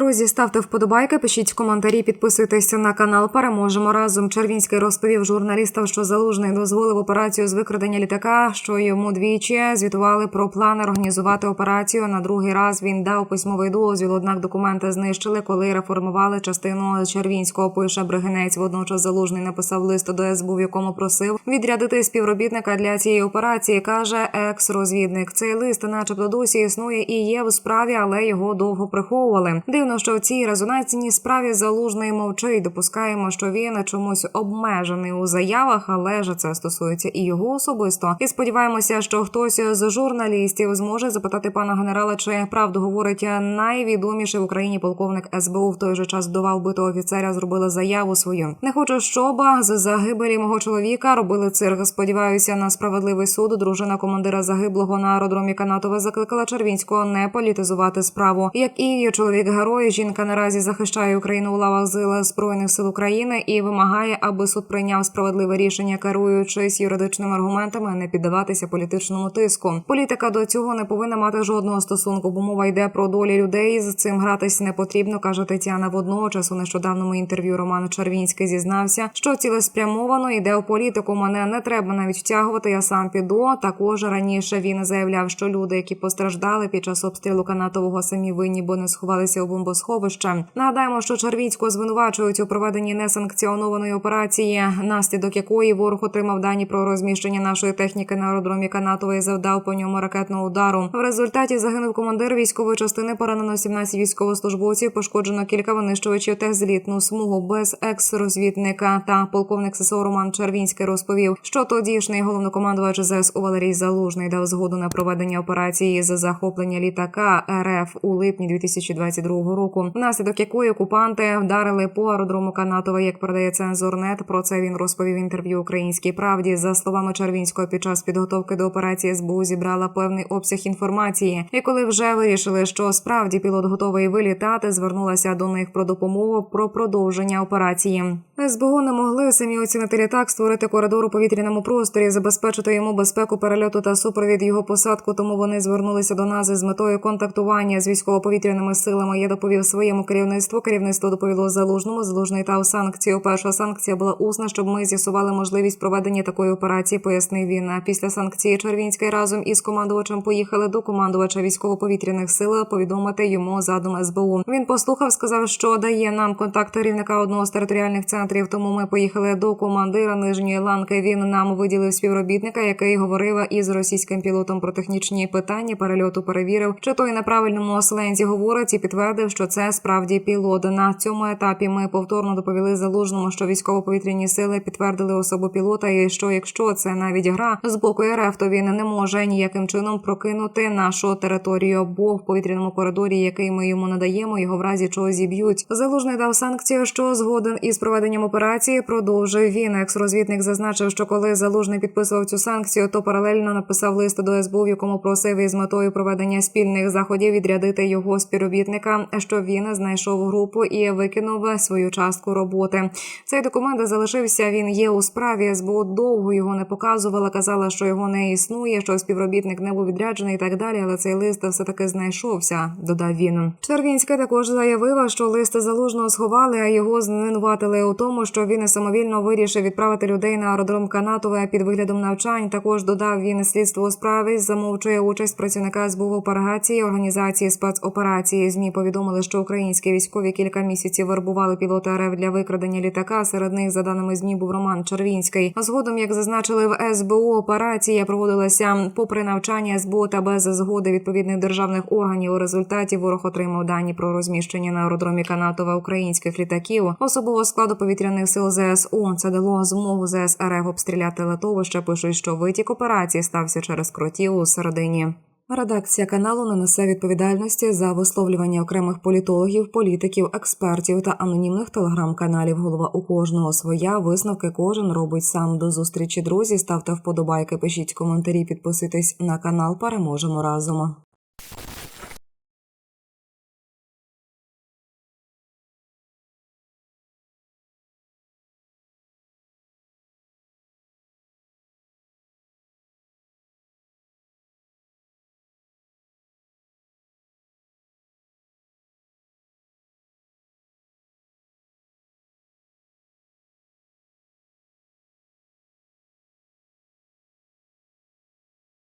Друзі, ставте вподобайки, пишіть коментарі, підписуйтесь на канал. Переможемо разом. Червінський розповів журналістам, що залужний дозволив операцію з викрадення літака, що йому двічі звітували про плани організувати операцію. На другий раз він дав письмовий дозвіл. Однак документи знищили, коли реформували частину Червінського. Пише Бригинець. Водночас залужний написав лист до СБУ, в якому просив відрядити співробітника для цієї операції. каже екс-розвідник. Цей лист, начебто, досі існує і є в справі, але його довго приховували. Дивно, що в цій резонансній справі залужний мовчить. Допускаємо, що він чомусь обмежений у заявах, але ж це стосується і його особисто. І сподіваємося, що хтось з журналістів зможе запитати пана генерала, чи правду говорить найвідоміший в Україні полковник СБУ в той же час вдова вбитого офіцера зробила заяву свою. Не хочу, щоб з загибелі мого чоловіка робили цирк. Сподіваюся на справедливий суд. Дружина командира загиблого на аеродромі Канатове закликала Червінського не політизувати справу. Як і її чоловік герой, жінка наразі захищає Україну у лавах зил збройних сил України і вимагає, аби суд прийняв справедливе рішення, керуючись юридичними аргументами, не піддаватися політичному тиску. Політика до цього не повинна мати жодного стосунку, бо мова йде про долі людей. З цим гратись не потрібно, каже Тетяна. Водночас у нещодавному інтерв'ю Роман Червінський зізнався, що цілеспрямовано йде у політику. Мене не треба навіть втягувати. Я сам піду. Також раніше він заявляв, що люди, які постраждали під час обстрілу канатового, самі винні, бо не сховалися у бомбосховище. Нагадаємо, що Червінського звинувачують у проведенні несанкціонованої операції, наслідок якої ворог отримав дані про розміщення нашої техніки на аеродромі Канатова і завдав по ньому ракетного удару. В результаті загинув командир військової частини. Поранено 17 військовослужбовців. Пошкоджено кілька винищувачів та злітну смугу без екс-розвідника. Та полковник ССО Роман Червінський розповів, що тодішній головнокомандувач ЗСУ Валерій Залужний дав згоду на проведення операції з захоплення літака РФ у липні 2022 року, внаслідок якої окупанти вдарили по аеродрому Канатова. Як передає цензорнет, про це він розповів інтерв'ю Українській правді. За словами Червінського, під час підготовки до операції СБУ зібрала певний обсяг інформації. І коли вже вирішили, що справді пілот готовий вилітати, звернулася до них про допомогу про продовження операції. СБУ не могли самі оцінити літак, створити коридор у повітряному просторі, забезпечити йому безпеку перельоту та супровід його посадку. Тому вони звернулися до нас із метою контактування з військово-повітряними силами. Я доповів своєму керівництву. Керівництво доповіло залужному. Залужний та санкцію. Перша санкція була усна, щоб ми з'ясували можливість проведення такої операції. Пояснив він. А після санкції Червінський разом із командувачем поїхали до командувача військово-повітряних сил повідомити йому задум СБУ. Він послухав, сказав, що дає нам контакт керівника одного з територіальних центрів. Тому ми поїхали до командира нижньої ланки. Він нам виділив співробітника, який говорив із російським пілотом про технічні питання перельоту. Перевірив, чи той на правильному слензі говорить і підтвердив, що це справді пілот. На цьому етапі ми повторно доповіли залужному, що військово-повітряні сили підтвердили особу пілота, і що якщо це навіть гра з боку РФ, то він не може ніяким чином прокинути нашу територію, бо в повітряному коридорі, який ми йому надаємо, його в разі чого зіб'ють. Залужний дав санкцію, що згоден із проведенням операції. Продовжив він. Екс-розвідник зазначив, що коли залужний підписував цю санкцію, то паралельно написав лист до СБУ, в якому просив із метою проведення спільних заходів відрядити його співробітника, що він знайшов групу і викинув свою частку роботи. Цей документ залишився. Він є у справі. СБУ довго його не показувала. Казала, що його не існує, що співробітник не був відряджений і так далі. Але цей лист все таки знайшовся. Додав він. Червінський також заявив, що лист залужного сховали, а його звинуватили у тому, що він самовільно вирішив відправити людей на аеродром Канатове під виглядом навчань. Також додав він слідство у справі. Замовчує участь працівника СБУ в операції організації спецоперації. Змі повідомили, що українські військові кілька місяців вербували пілота РФ для викрадення літака. Серед них, за даними змі, був Роман Червінський. Згодом, як зазначили в СБУ, операція проводилася попри навчання СБУ та без згоди відповідних державних органів. У результаті ворог отримав дані про розміщення на аеродромі Канатова українських літаків особового складу повітряних сил ЗСУ. Це дало змогу ЗС РФ обстріляти литовище. Пишуть, що витік операції стався через кротів у середині. Редакція каналу не несе відповідальності за висловлювання окремих політологів, політиків, експертів та анонімних телеграм-каналів. Голова у кожного своя висновки кожен робить сам. До зустрічі друзі. Ставте вподобайки, пишіть коментарі, підписуйтесь на канал. Переможемо разом.